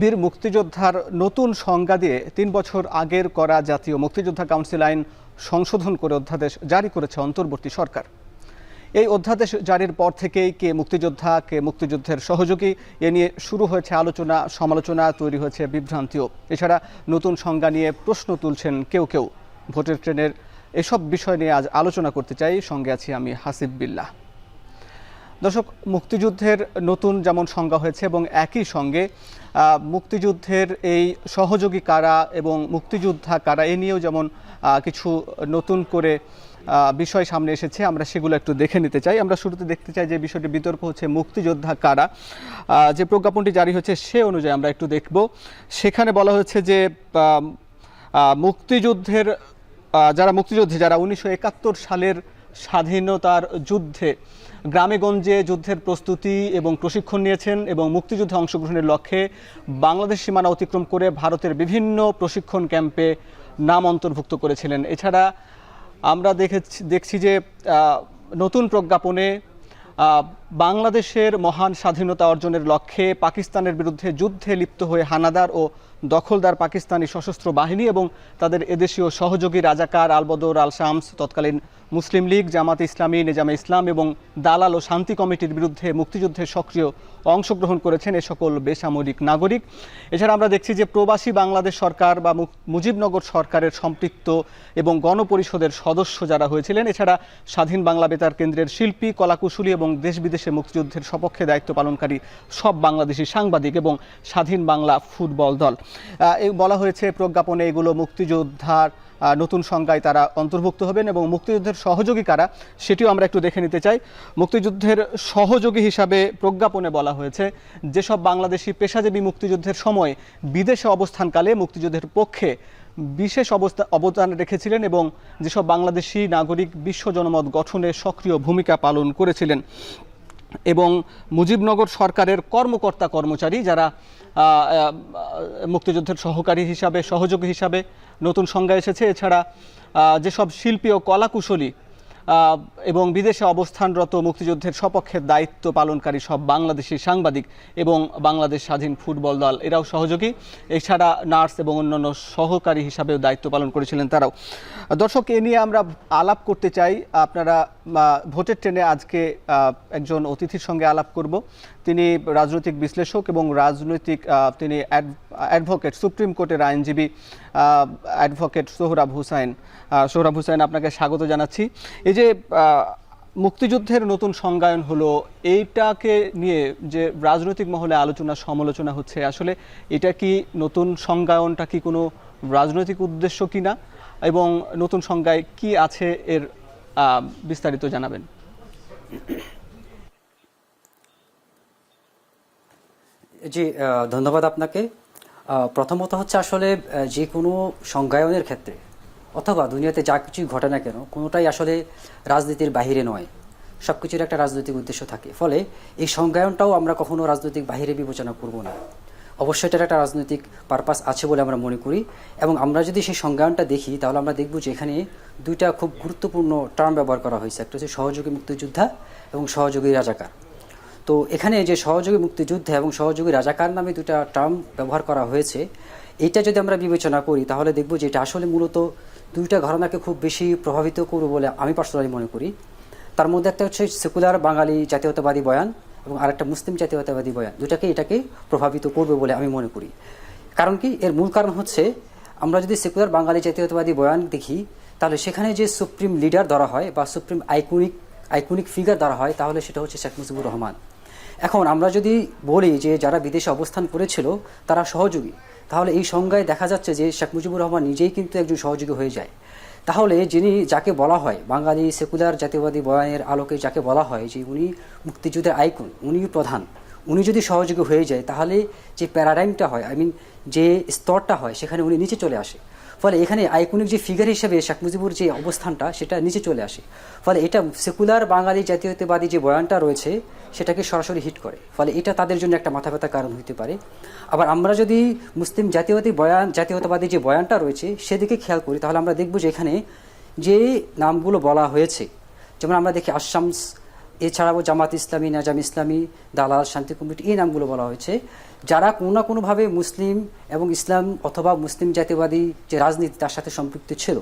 বীর মুক্তিযোদ্ধার নতুন সংজ্ঞা দিয়ে তিন বছর আগের করা জাতীয় মুক্তিযোদ্ধা কাউন্সিল আইন সংশোধন করে অধ্যাদেশ জারি করেছে অন্তর্বর্তী সরকার। এই অধ্যাদেশ জারির পর থেকেই কে মুক্তিযোদ্ধা, কে মুক্তিযুদ্ধের সহযোগী, এ নিয়ে শুরু হয়েছে আলোচনা, সমালোচনা, তৈরি হয়েছে বিভ্রান্তিও। এছাড়া নতুন সংজ্ঞা নিয়ে প্রশ্ন তুলছেন কেউ কেউ। ভোটের ট্রেনের এসব বিষয় নিয়ে আজ আলোচনা করতে চাই। সঙ্গে আছি আমি হাসিব বিল্লাহ। দর্শক, মুক্তিযুদ্ধের নতুন যেমন সংজ্ঞা হয়েছে এবং একই সঙ্গে মুক্তিযুদ্ধের এই সহযোগী কারা এবং মুক্তিযোদ্ধা কারা, এ নিয়েও যেমন কিছু নতুন করে বিষয় সামনে এসেছে, আমরা সেগুলো একটু দেখে নিতে চাই। আমরা শুরুতে দেখতে চাই যে বিষয়টি বিতর্ক হচ্ছে মুক্তিযোদ্ধা কারা। যে প্রজ্ঞাপনটি জারি হয়েছে সে অনুযায়ী আমরা একটু দেখব। সেখানে বলা হয়েছে যে মুক্তিযুদ্ধের যারা মুক্তিযুদ্ধে, যারা উনিশশো একাত্তর সালের স্বাধীনতার যুদ্ধে গ্রামেগঞ্জে যুদ্ধের প্রস্তুতি এবং প্রশিক্ষণ নিয়েছেন এবং মুক্তিযুদ্ধে অংশগ্রহণের লক্ষ্যে বাংলাদেশ সীমানা অতিক্রম করে ভারতের বিভিন্ন প্রশিক্ষণ ক্যাম্পে নাম অন্তর্ভুক্ত করেছিলেন। এছাড়া আমরা দেখেছি, দেখছি যে নতুন প্রজ্ঞাপনে বাংলাদেশের মহান স্বাধীনতা অর্জনের লক্ষ্যে পাকিস্তানের বিরুদ্ধে যুদ্ধে লিপ্ত হয়ে হানাদার ও দখলদার পাকিস্তানি সশস্ত্র বাহিনী এবং তাদের এদেশীয় সহযোগী রাজাকার আলবদর আল শামস তৎকালীন মুসলিম লীগ, জামাত ইসলামী, নিজামে ইসলাম এবং দালাল ও শান্তি কমিটির বিরুদ্ধে মুক্তিযুদ্ধে সক্রিয় অংশগ্রহণ করেছেন এ সকল বেসামরিক নাগরিক। এছাড়া আমরা দেখছি যে প্রবাসী বাংলাদেশ সরকার বা মুজিবনগর সরকারের সম্পৃক্ত এবং গণপরিষদের সদস্য যারা হয়েছিলেন, এছাড়া স্বাধীন বাংলা বেতার কেন্দ্রের শিল্পী, কলাকুশলী এবং দেশ বিদেশে মুক্তিযুদ্ধের সপক্ষে দায়িত্ব পালনকারী সব বাংলাদেশি সাংবাদিক এবং স্বাধীন বাংলা ফুটবল দল। বলা হয়েছে প্রজ্ঞাপনে এগুলো মুক্তিযোদ্ধার নতুন সংজ্ঞায় তারা অন্তর্ভুক্ত হবেন এবং মুক্তিযুদ্ধের সহযোগী কারা সেটিও আমরা একটু দেখে নিতে চাই। মুক্তিযুদ্ধের সহযোগী হিসাবে প্রজ্ঞাপনে বলা হয়েছে, যেসব বাংলাদেশি পেশাজীবী মুক্তিযুদ্ধের সময় বিদেশে অবস্থানকালে মুক্তিযুদ্ধের পক্ষে বিশেষ অবস্থা, অবদান রেখেছিলেন এবং যেসব বাংলাদেশি নাগরিক বিশ্ব জনমত গঠনে সক্রিয় ভূমিকা পালন করেছিলেন এবং মুজিবনগর সরকারের কর্মকর্তা কর্মচারী যারা মুক্তিযুদ্ধের সহকারী হিসাবে, সহযোগী হিসাবে নতুন সংজ্ঞা এসেছে। এছাড়া যেসব শিল্পী ও কলাকুশলী এবং বিদেশে অবস্থানরত মুক্তিযুদ্ধের সপক্ষে দায়িত্ব পালনকারী সব বাংলাদেশি সাংবাদিক এবং বাংলাদেশ স্বাধীন ফুটবল দল, এরাও সহযোগী। এছাড়া নার্স এবং অন্যান্য সহকারী হিসাবেও দায়িত্ব পালন করেছিলেন তারাও। দর্শক, এ নিয়ে আমরা আলাপ করতে চাই। আপনারা ভোটের ট্রেনে আজকে একজন অতিথির সঙ্গে আলাপ করব। তিনি রাজনৈতিক বিশ্লেষক এবং রাজনৈতিক তিনি অ্যাড- অ্যাডভোকেট, সুপ্রিম কোর্টের আইনজীবী অ্যাডভোকেট সোহরাব হুসাইন। সোহরাব হুসাইন, আপনাকে স্বাগত জানাচ্ছি। এই যে মুক্তিযুদ্ধের নতুন সংজ্ঞায়ন হলো, এইটাকে নিয়ে যে রাজনৈতিক মহলে আলোচনা, সমালোচনা হচ্ছে, আসলে এটা কি নতুন সংজ্ঞায়নটা কি কোনো রাজনৈতিক উদ্দেশ্য কিনা? এবং নতুন সংজ্ঞায় কি আছে এর বিস্তারিত জানাবেন। জি ধন্যবাদ আপনাকে। প্রথমত হচ্ছে আসলে যে কোনো সংজ্ঞায়নের ক্ষেত্রে, অথবা দুনিয়াতে যা কিছুই ঘটে না কেন, কোনোটাই আসলে রাজনীতির বাহিরে নয়। সব কিছুর একটা রাজনৈতিক উদ্দেশ্য থাকে। ফলে এই সংজ্ঞায়নটাও আমরা কখনো রাজনৈতিক বাহিরে বিবেচনা করব না। অবশ্যই এটার একটা রাজনৈতিক পারপাস আছে বলে আমরা মনে করি। এবং আমরা যদি সেই সংজ্ঞানটা দেখি, তাহলে আমরা দেখব যে এখানে দুইটা খুব গুরুত্বপূর্ণ টার্ম ব্যবহার করা হয়েছে। একটা হচ্ছে সহযোগী মুক্তিযোদ্ধা এবং সহযোগী রাজাকার। তো এখানে যে সহযোগী মুক্তিযুদ্ধ এবং সহযোগী রাজাকার নামে দুটা টার্ম ব্যবহার করা হয়েছে, এটা যদি আমরা বিবেচনা করি, তাহলে দেখব যে এটা আসলে মূলত দুইটা ঘটনাকে খুব বেশি প্রভাবিত করবে বলে আমি পার্সোনালি মনে করি। তার মধ্যে একটা হচ্ছে সেকুলার বাঙালি জাতীয়তাবাদী বয়ান এবং আরেকটা মুসলিম জাতীয়তাবাদী বয়ান দুটাকে এটাকে প্রভাবিত করবে বলে আমি মনে করি। কারণ কি? এর মূল কারণ হচ্ছে, আমরা যদি সেকুলার বাঙালি জাতীয়তাবাদী বয়ান দেখি, তাহলে সেখানে যে সুপ্রিম লিডার ধরা হয় বা সুপ্রিম আইকনিক আইকনিক ফিগার ধরা হয়, তাহলে সেটা হচ্ছে শেখ মুজিবুর রহমান। এখন আমরা যদি বলি যে যারা বিদেশে অবস্থান করেছিল, তারা সহযোগী। তাহলে এই সংজ্ঞায় দেখা যাচ্ছে যে শেখ মুজিবুর রহমান নিজেই কিন্তু একজন সহযোগী হয়ে যায়। তাহলে যিনি যাকে বলা হয়, বাঙালি সেকুলার জাতীয়বাদী বয়ানের আলোকে যাকে বলা হয়, যে উনি মুক্তিযুদ্ধের আইকন উনি প্রধান। উনি যদি সহযোগী হয়ে যায়, তাহলে যে প্যারাডাইমটা হয়, আই মিন যে স্তরটা হয়, সেখানে উনি নিচে চলে আসে। ফলে এখানে আইকনিক যে ফিগার হিসেবে শেখ মুজিবুর যে অবস্থানটা, সেটা নিচে চলে আসে। ফলে এটা সেকুলার বাঙালি জাতীয়তাবাদী যে বয়ানটা রয়েছে, সেটাকে সরাসরি হিট করে। ফলে এটা তাদের জন্য একটা মাথা ব্যথার কারণ হতে পারে। আবার আমরা যদি মুসলিম জাতীয়তাবাদী বয়ান, জাতীয়তাবাদী যে বয়ানটা রয়েছে, সেদিকে খেয়াল করি, তাহলে আমরা দেখব যে এখানে যে নামগুলো বলা হয়েছে, যেমন আমরা দেখি আসামস এছাড়াও জামাত ইসলামী, নাজাম ইসলামী, দালাল, শান্তি কমিটি, এই নামগুলো বলা হয়েছে। যারা কোনো না কোনোভাবে মুসলিম এবং ইসলাম অথবা মুসলিম জাতীয়বাদী যে রাজনীতি, তার সাথে সম্পৃক্ত ছিল।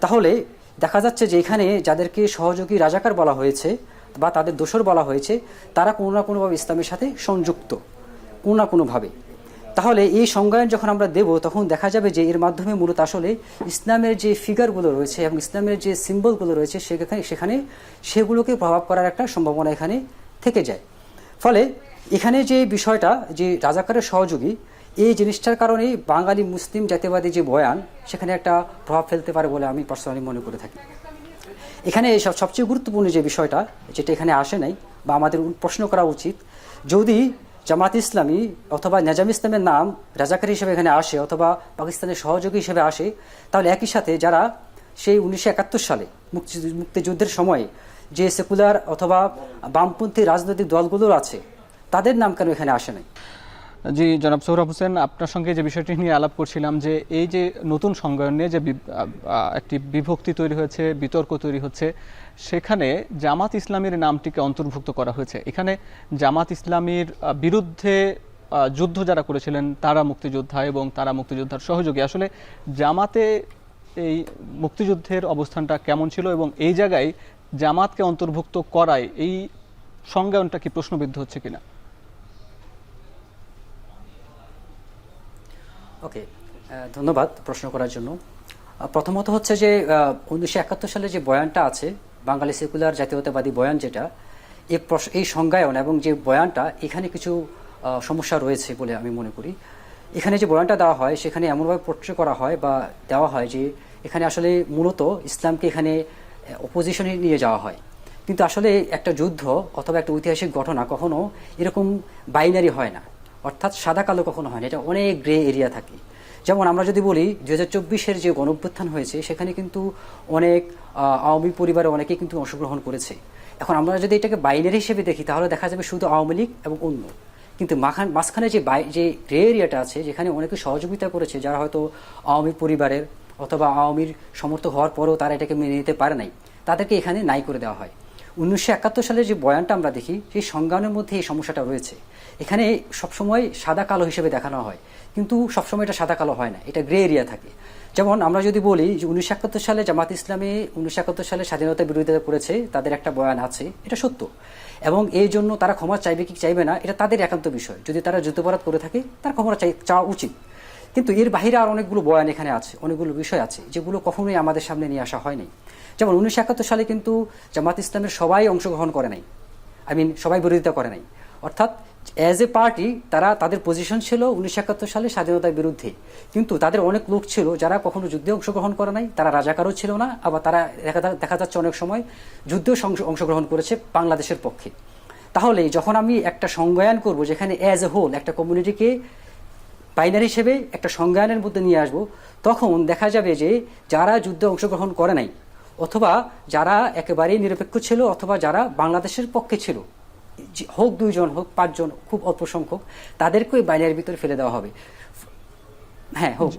তাহলে দেখা যাচ্ছে যে এখানে যাদেরকে সহযোগী রাজাকার বলা হয়েছে বা তাদের দোসর বলা হয়েছে, তারা কোনো না কোনোভাবে ইসলামের সাথে সংযুক্ত। কোনো না কোনোভাবে। তাহলে এই সংজ্ঞায়ন যখন আমরা দেব, তখন দেখা যাবে যে এর মাধ্যমে মূলত আসলে ইসলামের যে ফিগারগুলো রয়েছে এবং ইসলামের যে সিম্বলগুলো রয়েছে, সেখানে সেখানে সেগুলোকে প্রভাব করার একটা সম্ভাবনা এখানে থেকে যায়। ফলে এখানে যে বিষয়টা, যে রাজাকারের সহযোগী, এই জিনিসটার কারণেই বাঙালি মুসলিম জাতীয়বাদী যে বয়ান, সেখানে একটা প্রভাব ফেলতে পারে বলে আমি পার্সোনালি মনে করে থাকি। এখানে সব, সবচেয়ে গুরুত্বপূর্ণ যে বিষয়টা, যেটা এখানে আসে নাই বা আমাদের প্রশ্ন করা উচিত, যদি জামাত ইসলামী অথবা নাজাম ইসলামের নাম রাজাকার হিসেবে এখানে আসে অথবা পাকিস্তানের সহযোগী হিসেবে আসে, তাহলে একই সাথে যারা সেই উনিশশো একাত্তর সালে মুক্তি, মুক্তিযুদ্ধের সময় যে সেকুলার অথবা বামপন্থী রাজনৈতিক দলগুলোর আছে, তাদের নাম কেন এখানে আসে নাই? জি, জনাব সৌরভ হোসেন, আপনার সঙ্গে যে বিষয়টি নিয়ে আলাপ করছিলাম যে এই যে নতুন সংজ্ঞায়ন নিয়ে যে একটি বিভক্তি তৈরি হয়েছে, বিতর্ক তৈরি হচ্ছে, সেখানে জামাত ইসলামীর নামটিকে অন্তর্ভুক্ত করা হয়েছে। এখানে জামাত ইসলামীর বিরুদ্ধে যুদ্ধ যারা করেছিলেন, তারা মুক্তিযোদ্ধা এবং তারা মুক্তিযোদ্ধার সহযোগী। আসলে জামাতে এই মুক্তিযুদ্ধের অবস্থানটা কেমন ছিল এবং এই জায়গায় জামাতকে অন্তর্ভুক্ত করায় এই সংজ্ঞায়নটা কি প্রশ্নবিদ্ধ হচ্ছে কিনা? ওকে ধন্যবাদ প্রশ্ন করার জন্য। প্রথমত হচ্ছে যে উনিশশো একাত্তর সালে যে বয়ানটা আছে, বাঙালি সেকুলার জাতীয়তাবাদী বয়ান যেটা এই এই সংজ্ঞায়ন এবং যে বয়ানটা, এখানে কিছু সমস্যা রয়েছে বলে আমি মনে করি। এখানে যে বয়ানটা দেওয়া হয়, সেখানে এমনভাবে পোট্রে করা হয় বা দেওয়া হয় যে, এখানে আসলে মূলত ইসলামকে এখানে অপোজিশনে নিয়ে যাওয়া হয়। কিন্তু আসলে একটা যুদ্ধ অথবা একটা ঐতিহাসিক ঘটনা কখনো এরকম বাইনারি হয় না। অর্থাৎ সাদা কালো কখনো হয় না এটা অনেক গ্রে এরিয়া থাকে। যেমন আমরা যদি বলি দু হাজার চব্বিশের যে গণঅভ্যুত্থান হয়েছে, সেখানে কিন্তু অনেক আওয়ামী পরিবারে অনেকেই কিন্তু অংশগ্রহণ করেছে। এখন আমরা যদি এটাকে বাইনারি হিসেবে দেখি, তাহলে দেখা যাবে শুধু আওয়ামী লীগ এবং অন্য। কিন্তু মাখান, মাঝখানে যে বাই যে গ্রে এরিয়াটা আছে, যেখানে অনেকে সহযোগিতা করেছে, যারা হয়তো আওয়ামী পরিবারের অথবা আওয়ামীর সমর্থক হওয়ার পরেও তারা এটাকে মেনে নিতে পারে নাই, তাদেরকে এখানে নাই করে দেওয়া হয়। উনিশশো একাত্তর সালের যে বয়ানটা আমরা দেখি, সেই সংজ্ঞানের মধ্যে এই সমস্যাটা রয়েছে। এখানে সবসময় সাদা কালো হিসেবে দেখানো হয়, কিন্তু সবসময় এটা সাদা কালো হয় না, এটা গ্রে এরিয়া থাকে। যেমন আমরা যদি বলি যে উনিশশো একাত্তর সালে জামাত ইসলামী উনিশশো একাত্তর সালে স্বাধীনতা বিরোধিতা করেছে, তাদের একটা বয়ান আছে, এটা সত্য। এবং এই জন্য তারা ক্ষমা চাইবে কি চাইবে না, এটা তাদের একান্ত বিষয়। যদি তারা যুদ্ধপরাধ করে থাকে, তার ক্ষমা চাই, চাওয়া উচিত। কিন্তু এর বাইরে আর অনেকগুলো বয়ান এখানে আছে, অনেকগুলো বিষয় আছে, যেগুলো কখনোই আমাদের সামনে নিয়ে আসা হয়নি। যেমন উনিশশো একাত্তর সালে কিন্তু জামাত ইসলামের সবাই অংশগ্রহণ করে নাই। আই মিন সবাই বিরোধিতা করে নাই। অর্থাৎ অ্যাজ এ পার্টি তারা তাদের পজিশন ছিল উনিশশো একাত্তর সালে স্বাধীনতার বিরুদ্ধে। কিন্তু তাদের অনেক লোক ছিল যারা কখনো যুদ্ধে অংশগ্রহণ করে নাই, তারা রাজাকারও ছিল না, আবার তারা দেখা যাচ্ছে অনেক সময় যুদ্ধেও অংশগ্রহণ করেছে বাংলাদেশের পক্ষে। তাহলে যখন আমি একটা সংজ্ঞায়ন করব যেখানে অ্যাজ এ হোল একটা কমিউনিটিকে বাইনারি হিসেবে একটা সংজ্ঞানের মধ্যে নিয়ে আসব। তখন দেখা যাবে যে যারা যুদ্ধে অংশগ্রহণ করে নাই, অথবা যারা একেবারেই নিরপেক্ষ ছিল, অথবা যারা বাংলাদেশের পক্ষে ছিল হোক দুইজন, হোক পাঁচজন, খুব অল্প সংখ্যক তাদেরকে বাইনারির ভিতরে ফেলে দেওয়া হবে। হ্যাঁ হোক।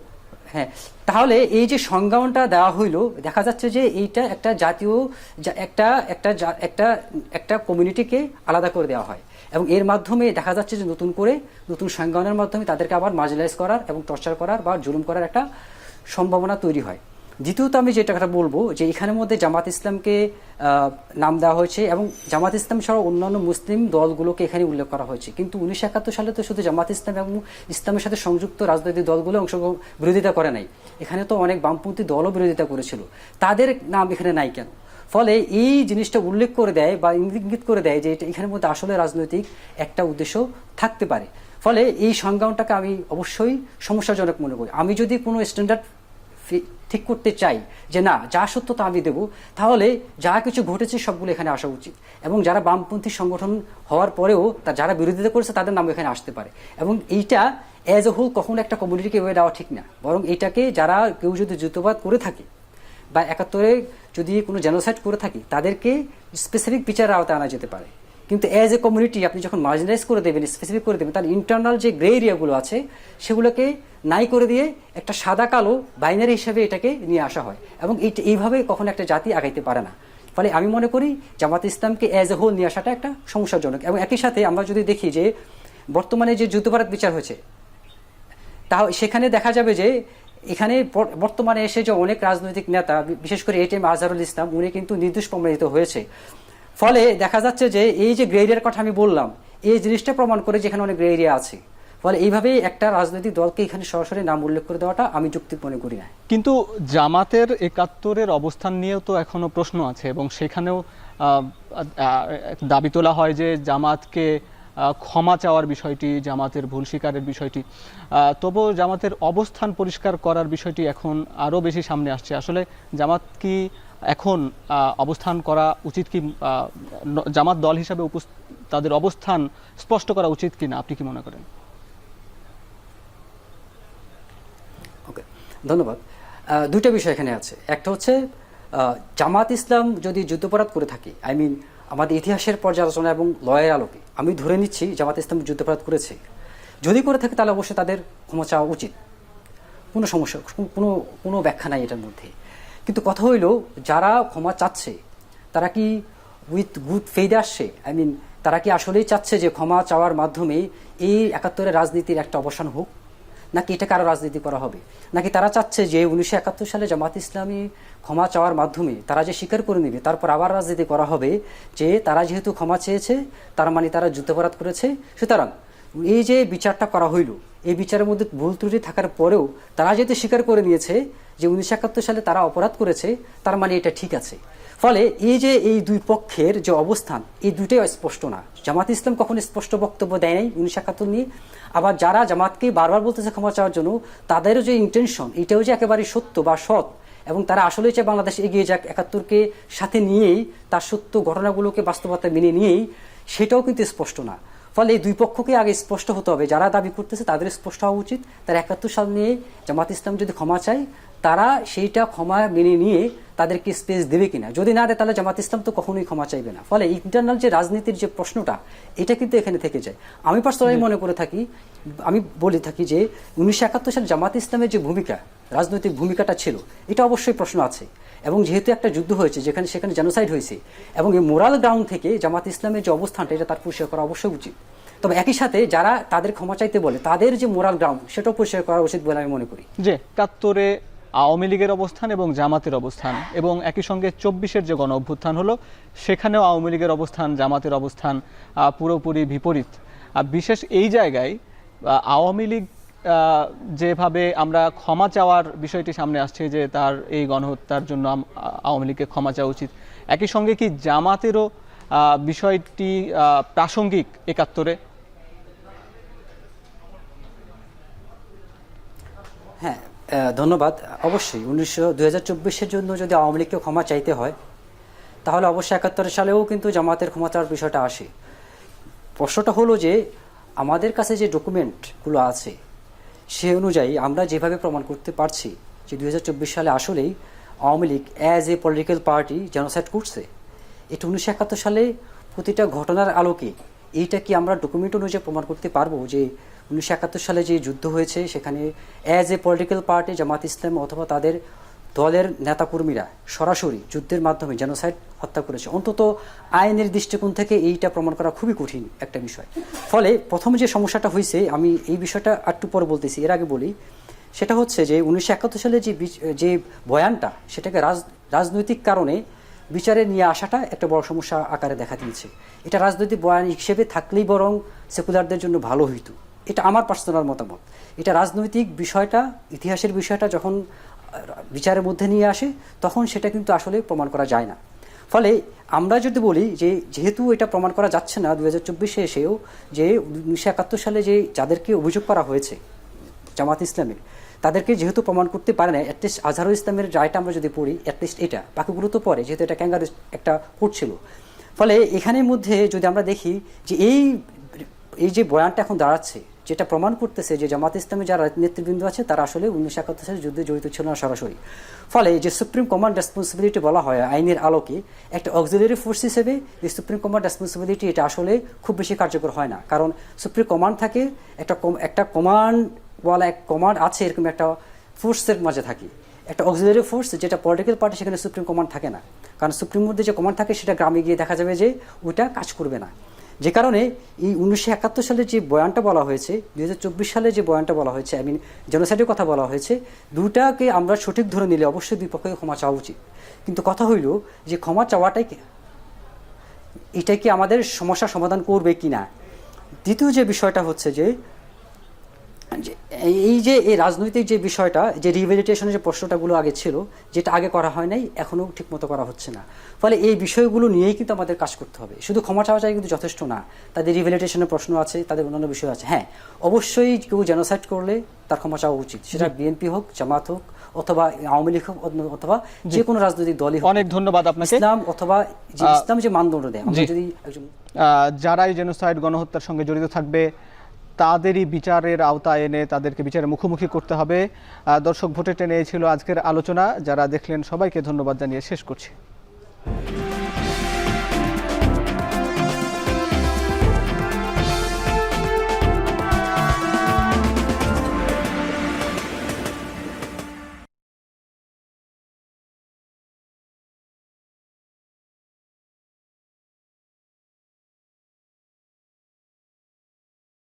হ্যাঁ তাহলে এই যে সংজ্ঞানটা দেওয়া হইল, দেখা যাচ্ছে যে এইটা একটা জাতীয় একটা একটা একটা একটা কমিউনিটিকে আলাদা করে দেওয়া হয়। এবং এর মাধ্যমে দেখা যাচ্ছে যে নতুন করে নতুন সংজ্ঞানের মাধ্যমে তাদেরকে আবার মার্জিলাইজ করার এবং টর্চার করার বা জুলুম করার একটা সম্ভাবনা তৈরি হয়। দ্বিতীয়ত আমি যেটা কথা বলব, যে এখানের মধ্যে জামাত ইসলামকে নাম দেওয়া হয়েছে এবং জামাত ইসলাম ছাড়াও অন্যান্য মুসলিম দলগুলোকে এখানে উল্লেখ করা হয়েছে। কিন্তু উনিশশো একাত্তর সালে তো শুধু জামাত ইসলাম এবং ইসলামের সাথে সংযুক্ত রাজনৈতিক দলগুলো অংশগ্রহণ, বিরোধিতা করে নাই। এখানে তো অনেক বামপন্থী দলও বিরোধিতা করেছিল। তাদের নাম এখানে নাই কেন? ফলে এই জিনিসটা উল্লেখ করে দেয় বা ইঙ্গিত করে দেয় যে এটা এখানের মধ্যে আসলে রাজনৈতিক একটা উদ্দেশ্য থাকতে পারে। ফলে এই সংজ্ঞানটাকে আমি অবশ্যই সমস্যাজনক মনে করি। আমি যদি কোনো স্ট্যান্ডার্ড ঠিক করতে চাই যে না, যা সত্য তা আমি দেবো, তাহলে যা কিছু ঘটেছে সবগুলো এখানে আসা উচিত। এবং যারা বামপন্থী সংগঠন হওয়ার পরেও তা যারা বিরোধিতা করেছে তাদের নাম এখানে আসতে পারে। এবং এইটা অ্যাজ এ হোল কখনো একটা কমিউনিটিকে এভাবে দেওয়া ঠিক না। বরং এটাকে যারা কেউ যদি যুদ্ধবাদ করে থাকে বা একাত্তরে যদি কোনো জেনোসাইড করে থাকি, তাদেরকে স্পেসিফিক বিচারের আওতায় আনা যেতে পারে। কিন্তু অ্যাজ এ কমিউনিটি আপনি যখন মার্জিনাইজ করে দেবেন স্পেসিফিক করে দেবেন, তার ইন্টারনাল যে গ্রে এরিয়াগুলো আছে, সেগুলোকে নাই করে দিয়ে একটা সাদা কালো বাইনারি হিসেবে এটাকে নিয়ে আসা হয়। এবং এইভাবে কখনো একটা জাতি আগাইতে পারে না। ফলে আমি মনে করি জামাত ইসলামকে অ্যাজ এ হোল নিয়ে আসাটা একটা সমস্যাজনক এবং একই সাথে আমরা যদি দেখি যে বর্তমানে যে যুদ্ধভারত বিচার হয়েছে তা সেখানে দেখা যাবে যে এখানে বর্তমানে এসে যে অনেক রাজনৈতিক নেতা বিশেষ করে এটিএম আজহারুল ইসলাম, উনি কিন্তু নির্দোষ প্রমাণিত হয়েছে। ফলে দেখা যাচ্ছে যে এই যে গ্রে এরিয়ার কথা আমি বললাম, এই জিনিসটা প্রমাণ করে যেখানে অনেক গ্রে এরিয়া আছে। ফলে এইভাবেই একটা রাজনৈতিক দলকে এখানে সরাসরি নাম উল্লেখ করে দেওয়াটা আমি যুক্তি মনে করি না। কিন্তু জামাতের একাত্তরের অবস্থান নিয়েও তো এখনও প্রশ্ন আছে এবং সেখানেও দাবি তোলা হয় যে জামাতকে ক্ষমা চাওয়ার বিষয়টি, জামাতের ভুল স্বীকারের বিষয়টি। তবুও জামাতের অবস্থান পরিষ্কার করার বিষয়টি এখন আরও বেশি সামনে আসছে। আসলে জামাত কি এখন অবস্থান করা উচিত কি জামাত দল হিসাবে তাদের অবস্থান স্পষ্ট করা উচিত কি না আপনি কি মনে করেন ওকে ধন্যবাদ। দুইটা বিষয় এখানে আছে। একটা হচ্ছে জামাত ইসলাম যদি যুদ্ধাপরাধ করে থাকে আই মিন আমাদের ইতিহাসের পর্যালোচনা এবং লয়ের আলোকে, আমি ধরে নিচ্ছি জামাত ইসলাম যুদ্ধাপরাধ করেছে। যদি করে থাকে, তাহলে অবশ্যই তাদের ক্ষমা চাওয়া উচিত। কোনো সমস্যা, কোনো কোনো ব্যাখ্যা নাই এটার মধ্যে। কিন্তু কথা হইল, যারা ক্ষমা চাচ্ছে, তারা কি উইথ গুড ফেইদে আসছে? আই মিন তারা কি আসলেই চাচ্ছে যে ক্ষমা চাওয়ার মাধ্যমে এই একাত্তরের রাজনীতির একটা অবসান হোক? নাকি এটাকে আরও রাজনীতি করা হবে? নাকি তারা চাচ্ছে যে উনিশশো একাত্তর সালে জামাত ইসলামী ক্ষমা চাওয়ার মাধ্যমে তারা যে স্বীকার করে নেবে, তারপর আবার রাজনীতি করা হবে যে তারা যেহেতু ক্ষমা চেয়েছে, তার মানে তারা যুদ্ধাপরাধ করেছে। সুতরাং এই যে বিচারটা করা হইল, এই বিচারের মধ্যে ভুল ত্রুটি থাকার পরেও তারা যেহেতু স্বীকার করে নিয়েছে যে উনিশশো একাত্তর সালে তারা অপরাধ করেছে, তার মানে এটা ঠিক আছে। ফলে এই যে এই দুই পক্ষের যে অবস্থান, এই দুটোই স্পষ্ট না। জামাত ইসলাম কখনো স্পষ্ট বক্তব্য দেয় নাই উনিশশো একাত্তর নিয়ে। আবার যারা জামাতকে বারবার বলতেছে ক্ষমা চাওয়ার জন্য, তাদেরও যে ইন্টেনশন এটাও যে একেবারে সত্য বা সৎ, এবং তারা আসলে চায় বাংলাদেশ এগিয়ে যাক, একাত্তরকে সাথে নিয়েই তার সত্য ঘটনাগুলোকে বাস্তবতা মেনে নিয়েই, সেটাও কিন্তু স্পষ্ট না। ফলে এই দুই পক্ষকে আগে স্পষ্ট হতে হবে। যারা দাবি করতেছে তাদের স্পষ্ট হওয়া উচিত। তারা একাত্তর সাল নিয়ে জামাত ইসলাম যদি ক্ষমা চায়, তারা সেইটা ক্ষমা মেনে নিয়ে তাদেরকে স্পেস দেবে কিনা। যদি না দেয়, তাহলে জামাত ইসলাম তো কখনোই ক্ষমা চাইবে না। ফলে ইন্টারনাল যে রাজনীতির যে প্রশ্নটা, এটা কিন্তু এখানে থেকে যায়। আমি পার্সোনালি মনে করে থাকি, আমি বলে থাকি যে উনিশশো একাত্তর সালে জামাত ইসলামের যে ভূমিকা, রাজনৈতিক ভূমিকাটা ছিল, এটা অবশ্যই প্রশ্ন আছে। এবং যেহেতু একটা যুদ্ধ হয়েছে, যেখানে সেখানে জেনোসাইড হয়েছে, এবং এই মোরাল গ্রাউন্ড থেকে জামাত ইসলামের যে অবস্থানটা, এটা তার পরিষ্কার করা অবশ্যই উচিত। তবে একই সাথে যারা তাদের ক্ষমা চাইতে বলে, তাদের যে মোরাল গ্রাউন্ড সেটাও পরিষ্কার করা উচিত বলে আমি মনে করি। যে একাত্তরে আওয়ামী লীগের অবস্থান এবং জামাতের অবস্থান, এবং একই সঙ্গে চব্বিশের যে গণ অভ্যুত্থান হলো, সেখানেও আওয়ামী লীগের অবস্থান, জামাতের অবস্থান পুরোপুরি বিপরীত। আর বিশেষ এই জায়গায় আওয়ামী লীগ যেভাবে আমরা ক্ষমা চাওয়ার বিষয়টি সামনে আসছে যে তার এই গণহত্যার জন্য আওয়ামী লীগকে ক্ষমা চাওয়া উচিত। একই সঙ্গে কি জামাতেরও বিষয়টি প্রাসঙ্গিক একাত্তরে? হ্যাঁ ধন্যবাদ। অবশ্যই, উনিশশো চব্বিশের জন্য যদি আওয়ামী লীগকে ক্ষমা চাইতে হয়, তাহলে অবশ্যই একাত্তর সালেও কিন্তু জামাতের ক্ষমা চাওয়ার বিষয়টা আসে। প্রশ্নটা হলো যে, আমাদের কাছে যে ডকুমেন্টগুলো আছে সে অনুযায়ী আমরা যেভাবে প্রমাণ করতে পারছি যে দুই হাজার চব্বিশ সালে আসলেই Awami League as a political party genocide করছে, এটা উনিশশো একাত্তর সালে প্রতিটা ঘটনার আলোকে এইটা কি আমরা ডকুমেন্ট অনুযায়ী প্রমাণ করতে পারব যে উনিশশো একাত্তর সালে যে যুদ্ধ হয়েছে, সেখানে as a political party Jamaat Islam অথবা তাদের দলের নেতাকর্মীরা সরাসরি যুদ্ধের মাধ্যমে জেনোসাইড হত্যা করেছে। অন্তত আইনের দৃষ্টিকোণ থেকে এইটা প্রমাণ করা খুবই কঠিন একটা বিষয়। ফলে প্রথম যে সমস্যাটা হয়েছে, আমি এই বিষয়টা একটু পরে বলতেছি, এর আগে বলি। সেটা হচ্ছে যে উনিশশো একাত্তর সালে যে যে বয়ানটা, সেটাকে রাজ, রাজনৈতিক কারণে বিচারে নিয়ে আসাটা একটা বড় সমস্যা আকারে দেখা দিয়েছে। এটা রাজনৈতিক বয়ান হিসেবে থাকলেই বরং সেকুলারদের জন্য ভালো হইতো। এটা আমার পার্সোনাল মতামত। এটা রাজনৈতিক বিষয়টা, ইতিহাসের বিষয়টা যখন বিচারের মধ্যে নিয়ে আসে, তখন সেটা কিন্তু আসলে প্রমাণ করা যায় না। ফলে আমরা যদি বলি যে, যেহেতু এটা প্রমাণ করা যাচ্ছে না দু হাজার চব্বিশে এসেও যে, উনিশশো একাত্তর সালে যে, যাদেরকে অভিযোগ করা হয়েছে, জামাত ইসলামের, তাদেরকে যেহেতু প্রমাণ করতে পারে না অ্যাটলিস্ট আজহারুল ইসলামের রায়টা আমরা যদি পড়ি অ্যাটলিস্ট এটা বাকিগুলো তো পরে, যেহেতু এটা ক্যাঙ্গার একটা কোর্ট ছিল। ফলে এখানের মধ্যে যদি আমরা দেখি যে, এই এই যে বয়ানটা এখন দাঁড়াচ্ছে যেটা প্রমাণ করতেছে যে জামাত ইসলামী যারা নেতৃবৃন্দ আছে, তারা আসলে উনিশশো একাত্তর সালের যুদ্ধে জড়িত ছিল না সরাসরি। ফলে যে সুপ্রিম কমান্ড রেসপন্সিবিলিটি বলা হয় আইনের আলোকে, একটা অক্সিলারি ফোর্স হিসেবে এই সুপ্রিম কমান্ড রেসপন্সিবিলিটি এটা আসলে খুব বেশি কার্যকর হয় না। কারণ সুপ্রিম কমান্ড থাকে, একটা একটা কমান্ড বলা এক কমান্ড আছে, এরকম একটা ফোর্সের মাঝে থাকি। একটা অক্সিলারি ফোর্স যেটা পলিটিক্যাল পার্টি সেখানে সুপ্রিম কমান্ড থাকে না। কারণ সুপ্রিম মধ্যে যে কমান্ড থাকে, সেটা গ্রামে গিয়ে দেখা যাবে যে ওইটা কাজ করবে না। যে কারণে এই উনিশশো একাত্তর সালে যে বয়ানটা বলা হয়েছে, দুই হাজার চব্বিশ সালে যে বয়ানটা বলা হয়েছে আই মিন জেনোসাইডের কথা বলা হয়েছে, দুটাকে আমরা সঠিক ধরে নিলে অবশ্যই দুই পক্ষকে ক্ষমা চাওয়া উচিত। কিন্তু কথা হইল যে ক্ষমা চাওয়াটাই এটা কি আমাদের সমস্যা সমাধান করবে কি না দ্বিতীয় যে বিষয়টা হচ্ছে যে এই যে এই রাজনৈতিক যে বিষয়টা যে রিভেলিটেশনের যে প্রশ্নটাগুলো আগে ছিল যেটা আগে করা হয় নাই এখনও ঠিকমতো করা হচ্ছে না। ফলে এই বিষয়গুলো নিয়েই কিন্তু আমাদের কাজ করতে হবে। শুধু ক্ষমা চাওয়া চাই কিন্তু যথেষ্ট না। তাদের রিভেলিটেশনের প্রশ্ন আছে তাদের অন্যান্য বিষয় আছে। হ্যাঁ অবশ্যই কেউ জেনোসাইড করলে তার ক্ষমা চাওয়া উচিত। সেটা বিএনপি হোক জামাত হোক অথবা আওয়ামী লীগ হোক অথবা যে কোনো রাজনৈতিক দলই হোক। অনেক ধন্যবাদ আপনাকে। ইসলাম অথবা ইসলাম যে মানদণ্ড দেয়। আমরা যদি একজন যারাই জেনোসাইড গণহত্যার সঙ্গে জড়িত থাকবে তাদেরই বিচারের আওতায় এনে তাদেরকে বিচারের মুখোমুখি করতে হবে। দর্শক ভোটে টেনে ছিল আজকের আলোচনা। যারা দেখলেন সবাইকে ধন্যবাদ জানিয়ে শেষ করছি।